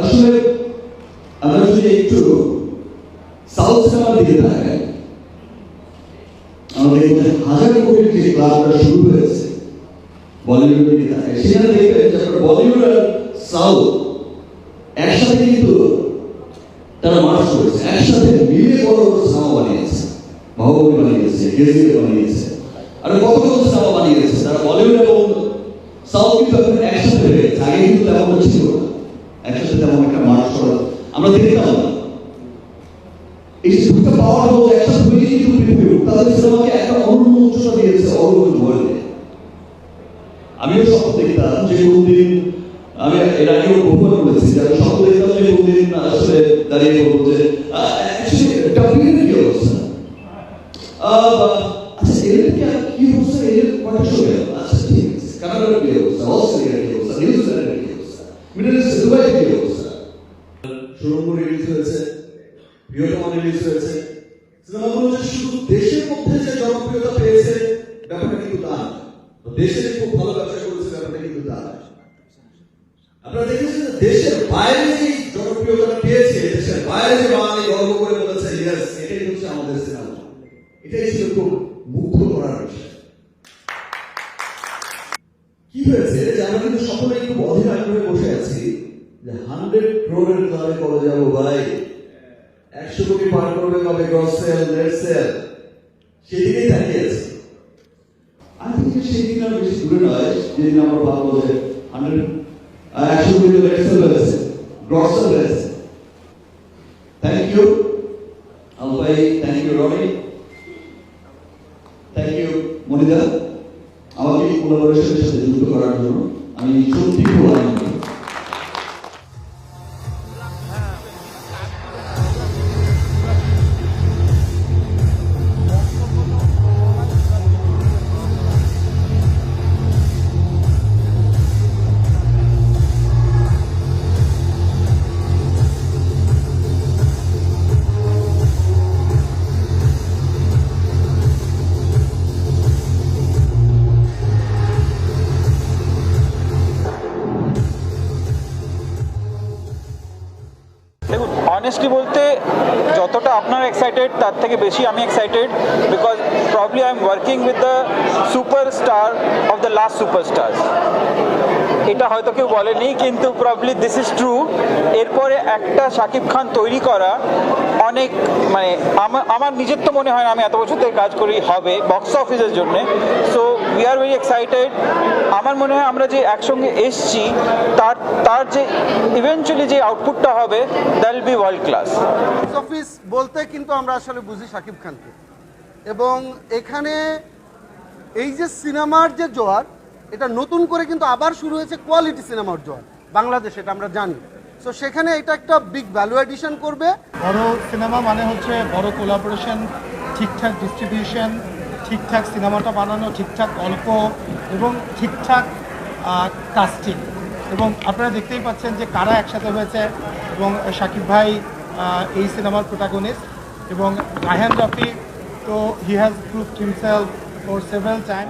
আসলে আমরা যদি একটু সাউথ সিনেমার দিকে তাকাই, আমাদের হাজার কোটি যে ক্লাবটা শুরু হয়েছে বলিউডের দিকে তাকাই। সেখানে দেখবেন যে বলিউড আর সাউথ একসাথে কিন্তু তারা মার্চ করেছে, একসাথে মিলে বড় বড় সিনেমা বানিয়েছে বাহুবলী বানিয়েছে গেজির বানিয়েছে, আর কত কত সিনেমা বানিয়েছে। তারা বলিউড এবং সাউথ কিন্তু একসাথে আগে কিন্তু তেমন ছিল না। একসাথে তেমন একটা মার্চ আমরা দেখতাম না। এই যে পাওয়ার হাউস একসাথে হয়ে কিন্তু পৃথিবী তাদের সিনেমাকে একটা অন্য উচ্চতা দিয়েছে অন্য ওয়ার্ল্ডে আমিও স্বপ্ন দেখতাম যে কোনদিন, আমি এর আগেও গোপন করেছি যে আমি স্বপ্ন দেখতাম যে কোনদিন আসলে দাঁড়িয়ে বলব যে ডাব্লিউএর কি অবস্থা? আচ্ছা এর কি অবস্থা? এর কটা গেল? আচ্ছা ঠিক আছে, কানাডার কি অবস্থা? জনপ্রিয়তা পেয়েছে ব্যাপারটা কিন্তু করেছে এটাই হচ্ছে আমাদের সিনেমা এটাই ছিল খুব মুগ্ধ করার কি হয়েছে? যে আমরা কিন্তু সকলে একটু অধীর আগ্রহে বসে আছি যে হান্ড্রেড ক্রোড়ের ক্লাবে কবে যাব ভাই একশো কোটি পার করবে কবে গ্রস সেল নেট সেল সেদিকেই তাকিয়ে আছি। আমি think যে সেই দিন আর বেশি দূরে নয়, যেদিন আমরা ভাববো যে হান্ড্রেড একশো কোটি নেট সেল হয়েছে গ্রস সেল হয়েছে thank you আলভাই thank you Roni. Thank you মনিদা। আমাকে কোলাবোরেশনের সাথে যুক্ত করার জন্য আমি সত্যি খুব আনন্দিত। অনেস্টলি বলতে যতটা আপনার এক্সাইটেড তার থেকে বেশি আমি excited because probably I am working with the superstar of the last superstars এটা হয়তো কেউ বলেনি, কিন্তু প্রবলি দিস ইজ ট্রু এরপরে একটা শাকিব খান তৈরি করা অনেক মানে আমার আমার নিজের তো মনে হয় না আমি এত বছর থেকে কাজ করি, হবে বক্স অফিসের জন্য। So we are very excited আমার মনে হয় আমরা যে একসঙ্গে এসছি, তার তার যে ইভেনচুয়ালি যে আউটপুটটা হবে that'll be world class box office বলতে কিন্তু আমরা আসলে বুঝি শাকিব খানকে। এবং এখানে এই যে সিনেমার যে জোয়ার এটা নতুন করে কিন্তু আবার শুরু হয়েছে কোয়ালিটি সিনেমার জোয়ার বাংলাদেশে এটা আমরা জানি। সো সেখানে এটা একটা বিগ ভ্যালু এডিশন করবে। বড় সিনেমা মানে হচ্ছে বড় কোলাবোরেশন ঠিকঠাক ডিস্ট্রিবিউশন ঠিকঠাক সিনেমাটা বানানো ঠিকঠাক গল্প এবং ঠিকঠাক কাস্টিং এবং আপনারা দেখতেই পাচ্ছেন যে কারা একসাথে হয়েছে এবং শাকিব ভাই এই সিনেমার প্রোটাগনিস্ট এবং রাহান রফি, তো he has prove himself for several time